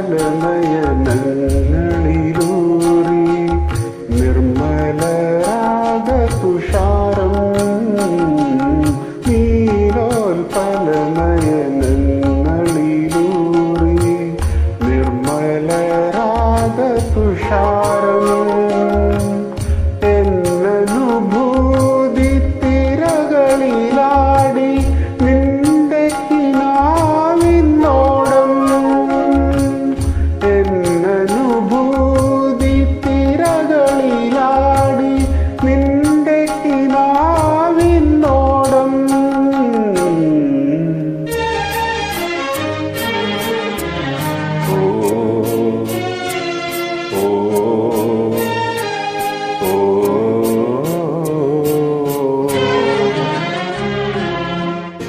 നീലോൽപലനയനങ്ങളിലൂറി നിർമ്മലരാഗ തുഷാരം നീലോൽപലനയനങ്ങളിലൂറി നിർമ്മലരാഗ തുഷാരം.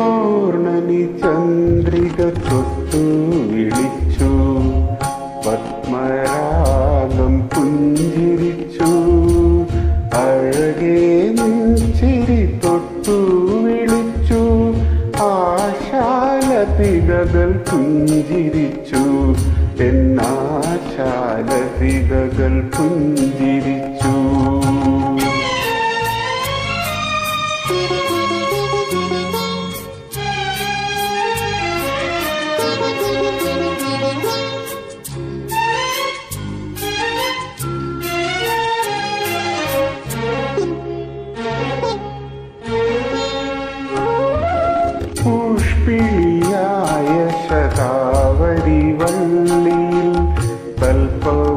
പൗർണമി ചന്ദ്രിക വിളിച്ചു. പത്മരാഗം പുഞ്ചിരിച്ചു. അഴകേ ചിരി തൊട്ടു വിളിച്ചു. ആശാലതികകൾ പുഞ്ചിരിച്ചു. എന്നാശാലതികകൾ പുഞ്ചിരിച്ചു.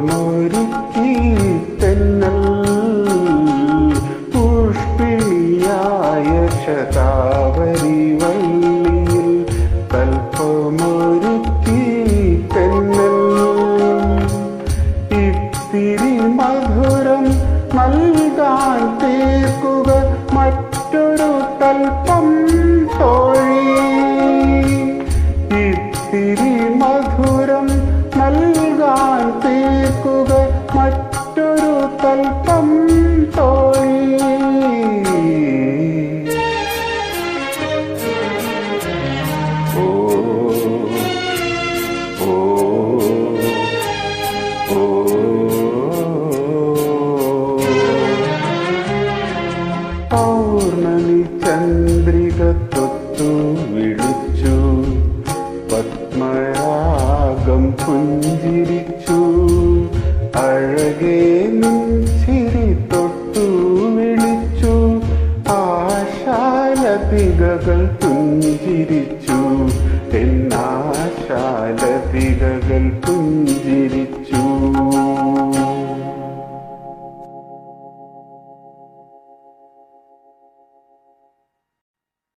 തൽപ്പമൊരുക്കി തെന്നൽ പുഷ്പിണിയായ ശതാവരി വള്ളിയിൽ തൽപ്പമൊരുക്കി തെന്നൽ ഇത്തിരി അഴകേ നിൻസിരി തൊട്ടു വിളിച്ചു. ആശാലതികകൾ പുഞ്ചിരിച്ചു. എന്നാശാലതികകൾ പുഞ്ചിരിച്ചു.